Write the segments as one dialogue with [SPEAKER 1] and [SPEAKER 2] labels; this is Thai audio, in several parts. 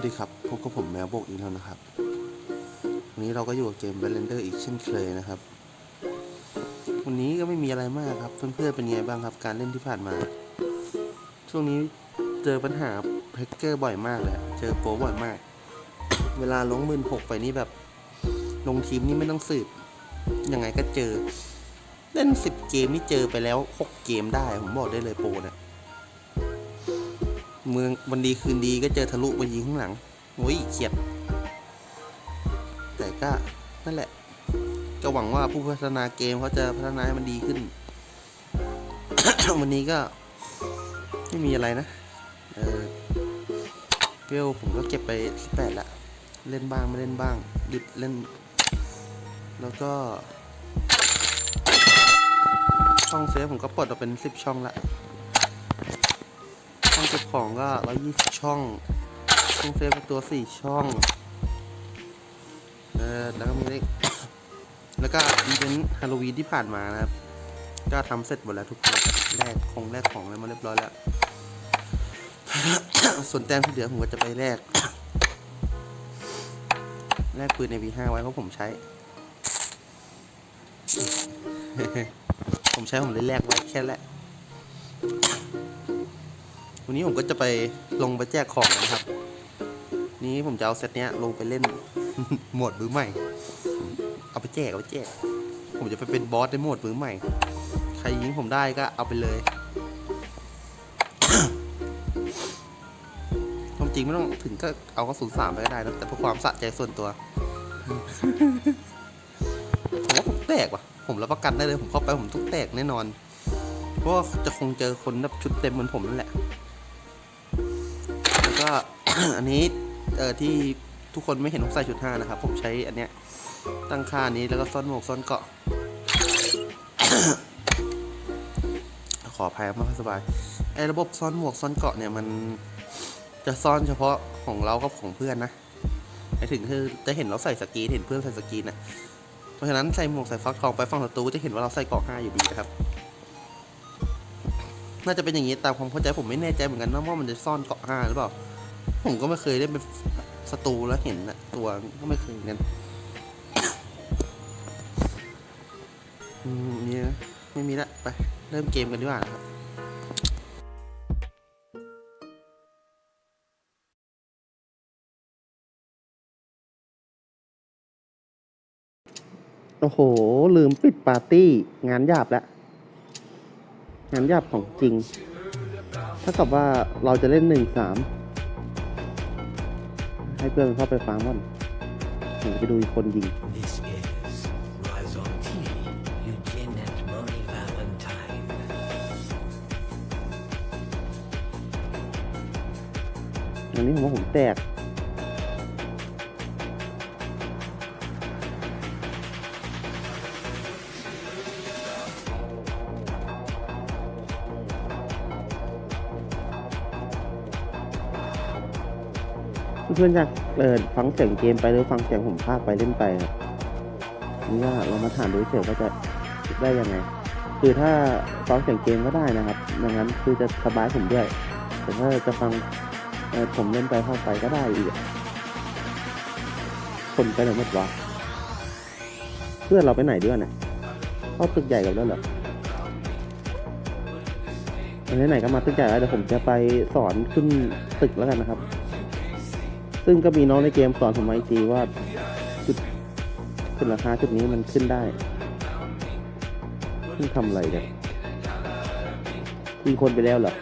[SPEAKER 1] วัสดีครับพบกับผมแมวโบกอีกแล้วนะครับ วันนี้เราก็อยู่กับเกม v a l e n d e r อีกเช่นเคยนะครับ วันนี้ก็ไม่มีอะไรมากครับ เพื่อนๆเป็นไงบ้างครับ การเล่นที่ผ่านมา ช่วงนี้เจอปัญหาแฮกเกอร์บ่อยมากเลยเจอโปบ่อยมาก เวลาลงหมื่นหกไปนี่แบบ ลงทีมนี่ไม่ต้องสืบยังไงก็เจอ เล่นสิบเกมนี่เจอไปแล้วหกเกมได้ผมบอกได้เลยโปเนี่ย เมืองวันดีคืนดีก็เจอทะลุมายิงข้างหลังโอ้ยเขียด แต่ก็นั่นแหละ ก็หวังว่าผู้พัฒนาเกมเขาจะพัฒนาให้มันดีขึ้น วันนี้ก็ไม่มีอะไรนะ เออเวลผมก็เก็บไปสิบแปดละ เล่นบ้างไม่เล่นบ้างดิดเล่น แล้วก็ ช่องเซฟผมก็ปลดออกเป็นสิบช่องละ เก็บของก็ร้อยยี่สิบช่องช่องเซฟก็ตัวสี่ช่อง เออแล้วก็มีเลขแล้วก็อีเวนต์ฮาโลวีนที่ผ่านมานะครับ ก็ทำเสร็จหมดแล้วทุกคนครับแลกของแลกของอะไรมาเรียบร้อยแล้ว ส่วนแต้มที่เหลือผมก็จะไปแลกแลกปืนใน V5 ไว้เพราะผมใช้ ผมใช้ผมเลยแลกไว้แค่แหละ วันนี้ผมก็จะไปลงไปแจกของนะครับ นี้ผมจะเอาเซตเนี้ยลงไปเล่นโหมดมือใหม่ เอาไปแจกเอาไปแจก ผมจะไปเป็นบอสในโหมดมือใหม่ ใครยิงผมได้ก็เอาไปเลยความจริงไม่ต้องถึงก็เอากระสุนสามไปก็ได้นะแต่เพื่อความสะใจส่วนตัวผมว่าผมแตกว่ะ ผมรับประกันได้เลยผมเข้าไปผมต้องแตกแน่นอน เพราะว่าจะคงเจอคนแบบชุดเต็มเหมือนผมนั่นแหละ อันนี้เอ่อที่ทุกคนไม่เห็นผมใส่ชุดห้านะครับ ผมใช้อันเนี้ยตั้งค่านี้แล้วก็ซ่อนหมวกซ่อนเกาะ ขออภัยไม่ค่อยสบายไอ้ระบบซ่อนหมวกซ่อนเกาะเนี่ยมันจะซ่อนเฉพาะของเรากับของเพื่อนนะไปถึงคือจะเห็นเราใส่สกีเห็นเพื่อนใส่สกีนนะเพราะฉะนั้นใส่หมวกใส่ฟักทองไปฝั่งศัตรูจะเห็นว่าเราใส่เกาะห้าอยู่ดีนะครับ น่าจะเป็นอย่างนี้ตามความเข้าใจผมไม่แน่ใจเหมือนกันนะว่ามันจะซ่อนเกาะห้าหรือเปล่า ผมก็ไม่เคยได้เป็นศัตรูแล้วเห็นนะตัวก็ไม่เคยเหมือนกันอืมนี่นะไม่มีละไป เริ่มเกมกันดีกว่าครับโอ้โห ลืมปิดปาร์ตี้งานหยาบแล้ว งานหยาบของจริง ถ้ากับว่าเราจะเล่นหนึ่งสาม ให้เพื่อนเข้าไปฟังก่อนผมจะไปดูอีกคนยิง
[SPEAKER 2] This is Rise on T, Eugene and Moni Valentine.
[SPEAKER 1] อันนี้ผมว่าผมแตก เพื่อนๆอยากเปิดฟังเสียงเกมไปหรือฟังเสียงผมพากไปเล่นไปครับนี่ว่าเรามาถามดูเฉยว่าจะได้ยังไง คือถ้าฟังเสียงเกมก็ได้นะครับดังนั้นคือจะสบายผมด้วย แต่ถ้าจะฟังผมเล่นไปพากไปก็ได้อีกคนไปไหนหมดวะเพื่อนเราไปไหนด้วยเนี่ยเข้าตึกใหญ่กันแล้วเหรออันไหนก็มาตึกใหญ่แล้วเดี๋ยวผมจะไปสอนขึ้นตึกแล้วกันนะครับ ซึ่งก็มีน้องในเกมสอนผมมาอีกทีว่าจุดจุดราคาจุดนี้มันขึ้นได้ขึ้นทำอะไรเนี่ยยิงคนไปแล้วเหรอ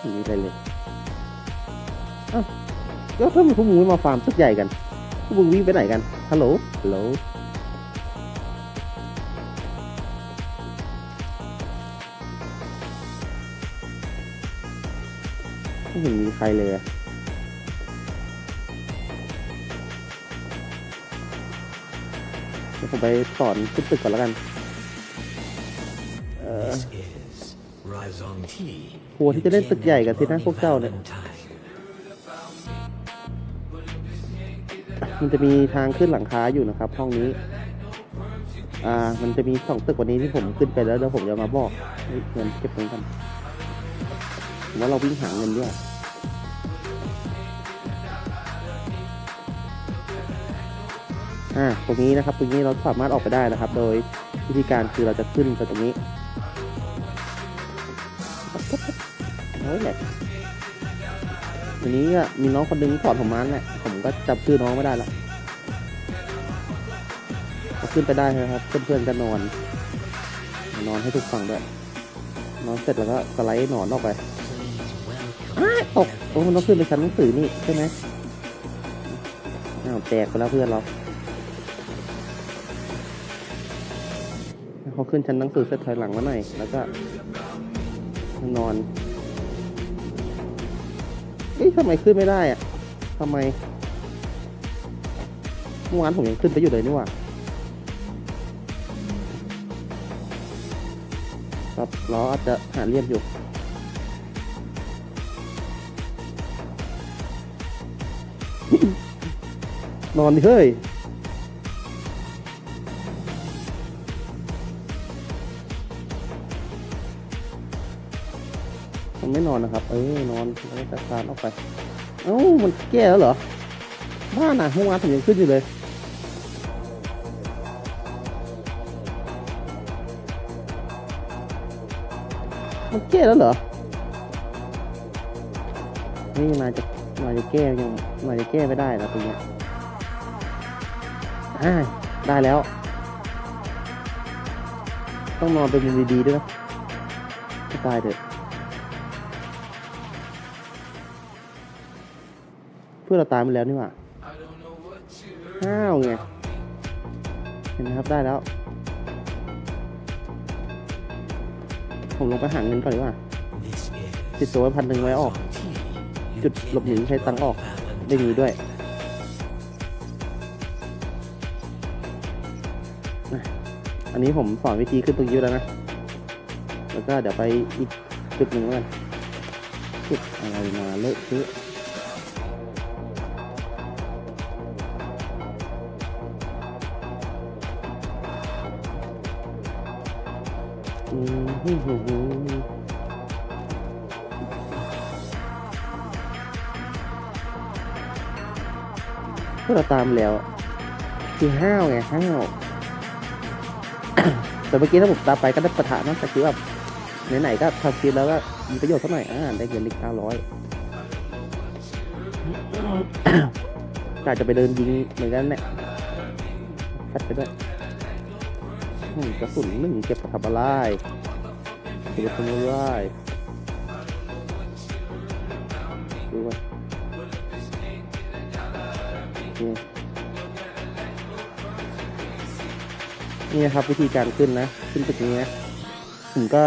[SPEAKER 1] ไม่มีอะไรเลยอ้าวแล้วถ้ามีพวกมึงไม่มาฟาร์มตึกใหญ่กันพวกมึงวิ่งไปไหนกัน ฮัลโหล ฮัลโหล ไม่เห็นมีใครเลยเดี๋ยวผมไปสอนขึ้นตึกก่อนแล้วกัน เออหัวที่จะเล่นตึกใหญ่กันสินะ
[SPEAKER 2] Moni
[SPEAKER 1] พวกเจ้าเนี่ย มันจะมีทางขึ้นหลังคาอยู่นะครับ ห้องนี้ อ่า มันจะมีสองตึกวันนี้ที่ผมขึ้นไปแล้วเดี๋ยวผมจะมาบอกเฮ้ยเงินเก็บเงินกันผมว่าเราวิ่งหาเงินด้วย อ่าตรงนี้นะครับตรงนี้เราสามารถออกไปได้นะครับ โดยวิธีการคือเราจะขึ้นไปตรงนี้โอ้ยแหละวันนี้ก็มีน้องคนหนึงสอนผมมาแหละผมก็จำชื่อน้องไม่ได้ละขึ้นไปได้นะครับเพื่อนๆก็นอน นอนให้ทุกฝั่งด้วยนอนเสร็จแล้วก็สไลด์หนอนออกไปตกโอ้มันต้องขึ้นไปชั้นหนังสือนี่ใช่ไหมอ้าวแตกไปแล้วเพื่อนเรา เขาขึ้นชั้นหนังสือเสร็จถอยหลังมาหน่อยแล้วก็นอนเอ๊ะทำไมขึ้นไม่ได้อะทำไมเมื่อวานผมยังขึ้นไปอยู่เลยนี่หว่าครับล้ออาจจะหาเรียบอยู่นอนดิเฮ้ย มันไม่นอนนะครับ เอ้ยนอนแล้วจะคานออกไป เอ้ามันแก้แล้วเหรอ บ้านอะเมื่อวานผมยังขึ้นอยู่เลย มันแก้แล้วเหรอ นี่นายจะนายจะแก้ยังนายจะแก้ไม่ได้นะตรงเนี้ยอ่าได้แล้ว ต้องนอนเป็นดีๆด้วยนะตายเถอะ พื่อนเราตายไปแล้วนี่หว่าห้าวไง เห็นไหมครับได้แล้ว ผมลงไปหาเงินก่อนดีกว่าติดตัวไว้พันหนึ่งไว้ออก จุดหลบหนีใช้ตังค์ออกได้มีด้วยอันนี้ผมสอนวิธีขึ้นตรงยูแล้วนะ แล้วก็เดี๋ยวไปอีกจุดหนึ่งแล้วกันจุดอะไรมาเลอะเทอะ อืมฮึ่มฮึ่มฮึ่มพวกเราตามแล้ว คือห้าวไงห้าวแต่เมื่อกี้ถ้าผมตามไปก็ได้ประทะนะแต่คือแบบไหนๆก็ทำคลิปแล้วก็มีประโยชน์สักหน่อยอ่าได้เงินอีกเก้าร้อยกาจะไปเดินยิงเหมือนกันแหละแฟดไปด้วยกระสุนหนึ่งเก็บมาทำอะไร เก็บมาทำไรดูว่าโอเคนี่นะครับวิธีการขึ้นนะ ขึ้นตึกนี้นะผมก็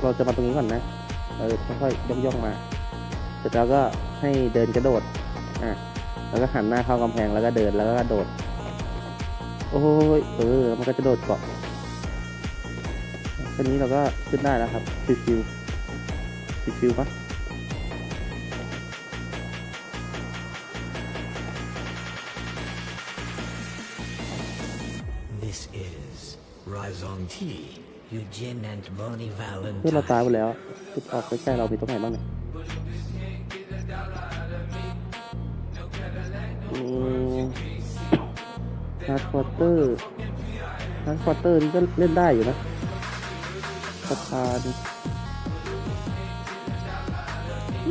[SPEAKER 1] เราจะมาตรงนี้ก่อนนะเออค่อยๆย่องๆมาเสร็จแล้วก็ให้เดินกระโดดอะแล้วก็หันหน้าเข้ากำแพงแล้วก็เดินแล้วก็กระโดด โอ้ยเออ มันก็จะโดดเกาะ แค่นี้เราก็ขึ้นได้แล้วครับชิวๆชิวๆปะ
[SPEAKER 2] This is Rizon Tea. Eugene and Bonnie
[SPEAKER 1] เพื่อนเรา
[SPEAKER 2] Valentine.
[SPEAKER 1] ตายไปแล้วจุดออกใกล้ๆเรามีตรงไหนบ้างเนี่ยอืมฮาร์ดควอเตอร์ฮาร์ดควอเตอร์นี่ก็เล่นได้อยู่นะ สะพาน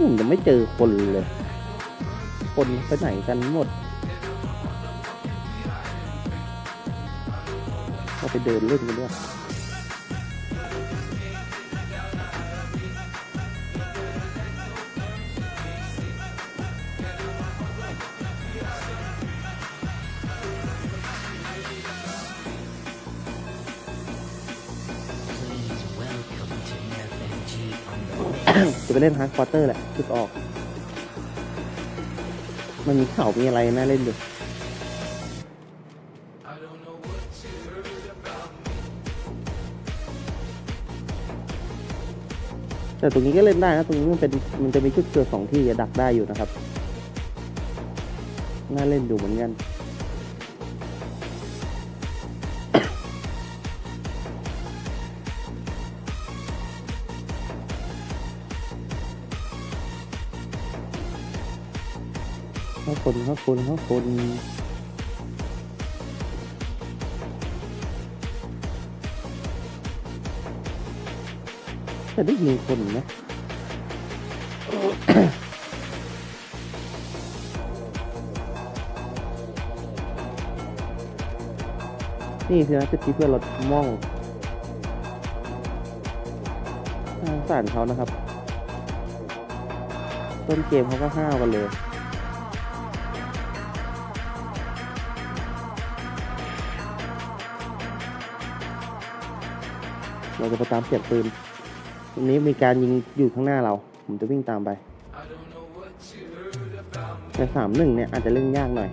[SPEAKER 1] ผมยังไม่เจอคนเลย คนไปไหนกันหมดเราไปเดินเล่นกันด้วย เล่นฮาร์ดควอเตอร์แหละจุดออก มันมีเข่ามีอะไรน่าเล่นอยู่แต่ตรงนี้ก็เล่นได้นะ ตรงนี้มันเป็นมันจะมีจุดเกิดสองที่จะดักได้อยู่นะครับ น่าเล่นอยู่เหมือนกัน คนข้างคนข้างคนจะได้ยิงคนไหมนี่คือนะจุดที่เพื่อนรถม่องน่าสงสารเขานะครับ ต้นเกมเขาก็ห้าวกันเลย เราจะไปตามเสียงปืนตรงนี้มีการยิงอยู่ข้างหน้าเรา ผมจะวิ่งตามไปแต่สามหนึ่งเนี่ยอาจจะเล่นยากหน่อย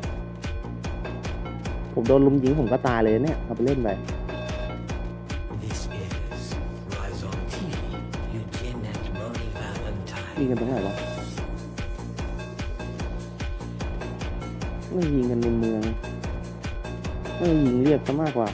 [SPEAKER 1] ผมโดนลุมยิงผมก็ตายเลยเนี่ยเอาไปเล่นไปยิงกันตรงไหนวะไม่ยิงกันในเมืองไม่ยิงเรียบซะมากกว่า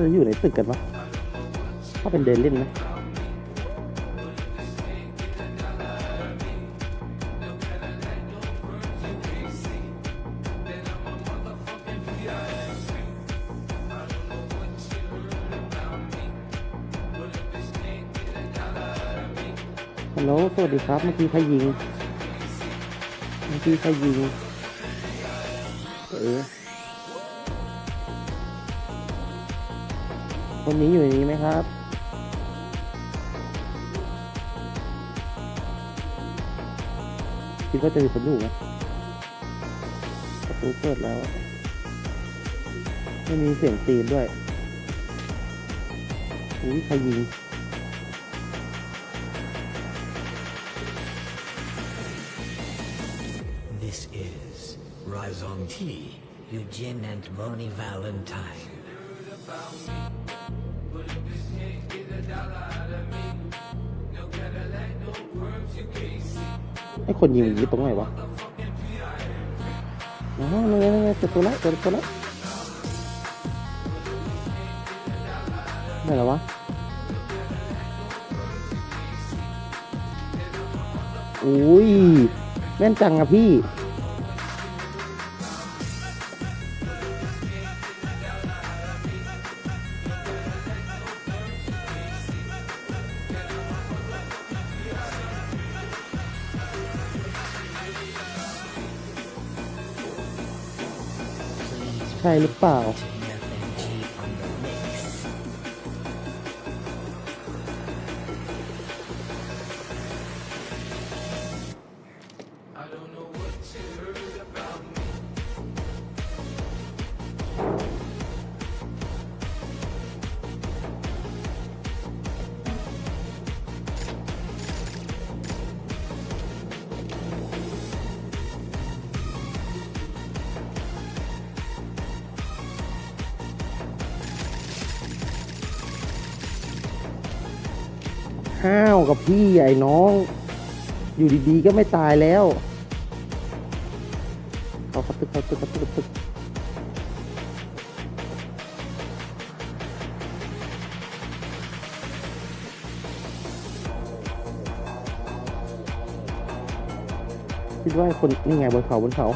[SPEAKER 1] เราอยู่ในตึกกันปะถ้าเป็นเดินเล่นไหมฮัลโหลสวัสดีครับ เมื่อกี้ใครยิง เมื่อกี้ใครยิง เออ คนนี้อยู่ในนี้ไหมครับ คิดว่าจะมีคนอยู่ไหมประตูเปิดแล้ว ไม่มีเสียงตีนด้วยอุ้ยใครยิง
[SPEAKER 2] This is Rise on T. Eugene and Moni Valentine.
[SPEAKER 1] ไอ้คนยิงมันอยู่ตรงไหนวะอ๋อนี่ไงนี่ไงเจอตัวละเจอตัวละไหนแล้ววะอุ้ยแม่นจังอะพี่ ใช่หรือ ห้าวกับพี่ไอ้น้อง อยู่ดีๆก็ไม่ตายแล้วเขาเขาตึกเขาตึกเขาตึกเขาตึกคิดว่าคนนี่ไงบนเขาบนเขา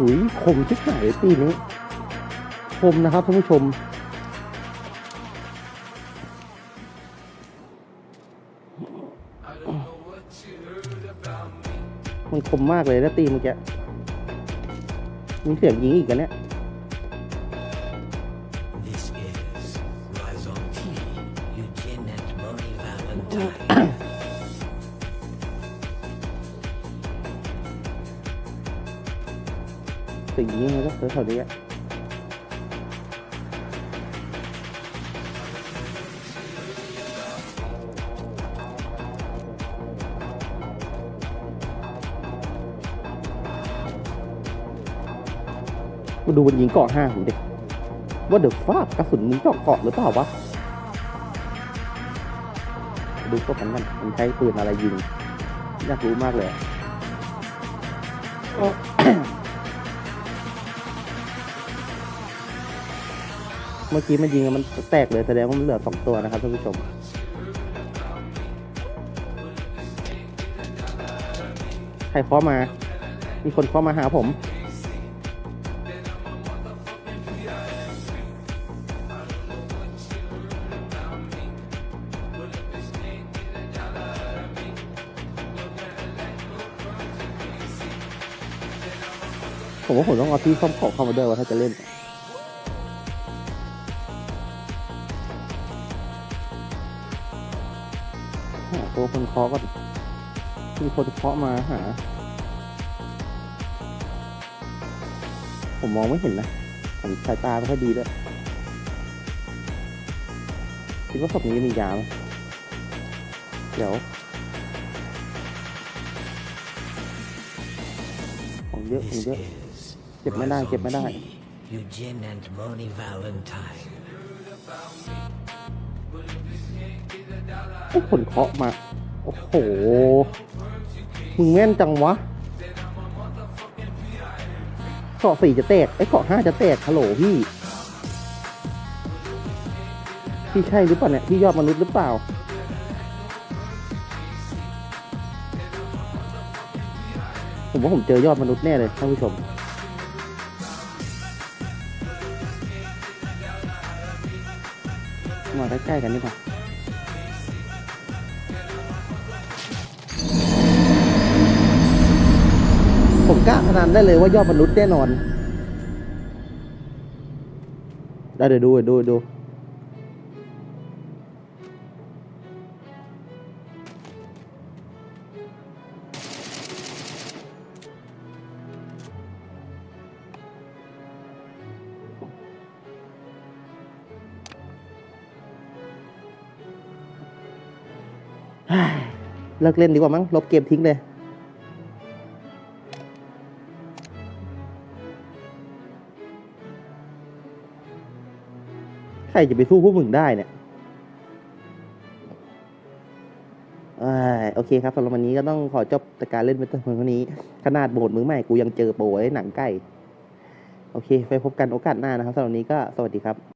[SPEAKER 1] หุยคมชิบหายเลยตีนี้คมนะครับท่านผู้ชม มันคมมากเลยนะตีเมื่อกี้มีเสียงยิงอีกกันเนี่ย สิ่งนี้มันก็แถวๆนี้อะมาดูมันยิงเกาะห้าผมดิว่าเดือดฟ้ากระสุนมึงเจาะเกาะหรือเปล่าวะ ดูพวกมันมันมันใช้ปืนอะไรยิง อยากรู้มากเลย เมื่อกี้มันยิงมันแตกเลยแสดงว่ามันเหลือสองตัวนะครับท่านผู้ชมใครเคาะมา มีคนเคาะมาหาผมผมว่าผมต้องเอาที่ซ่อมของเข้ามาด้วยว่าถ้าจะเล่น คนเคาะก่อนมีคนเคาะมาหา ผมมองไม่เห็นนะ ผมสายตาไม่ค่อยดีด้วยคิดว่าศพนี้มียาไหมเดี๋ยว ของเยอะของ
[SPEAKER 2] This
[SPEAKER 1] เยอะ
[SPEAKER 2] is
[SPEAKER 1] เก็บไม่ได้ เก็บไม่ได้
[SPEAKER 2] Razon T, Eugene and Moni Valentine.
[SPEAKER 1] ไอ้คนเคาะมา โห มึงแม่นจังวะ เกาะสี่จะแตกไอ้เกาะห้าจะแตกฮัลโหลพี่ พี่ใช่หรือเปล่าเนี่ย พี่ยอดมนุษย์หรือเปล่า ผมว่าผมเจอยอดมนุษย์แน่เลยท่านผู้ชมมาใกล้ๆกันดีกว่า กล้าพนันได้เลยว่ายอดมนุษย์แน่นอน ได้เดี๋ยวดูเดี๋ยวดูเดี๋ยวดูเฮ้ยเลิกเล่นดีกว่ามั้งลบเกมทิ้งเลย รจะไปสู้พวกมึงได้เนี่ยอโอเคครับสำหรับวันนี้ก็ต้องขอจบแต่การเล่นเวทเพียงเท่านี้ ขนาดโบดมือใหม่กูยังเจอโปรไอ้หนังใกล้ โอเค ไปพบกันโอกาสหน้านะครับสำหรับวันนี้ก็สวัสดีครับ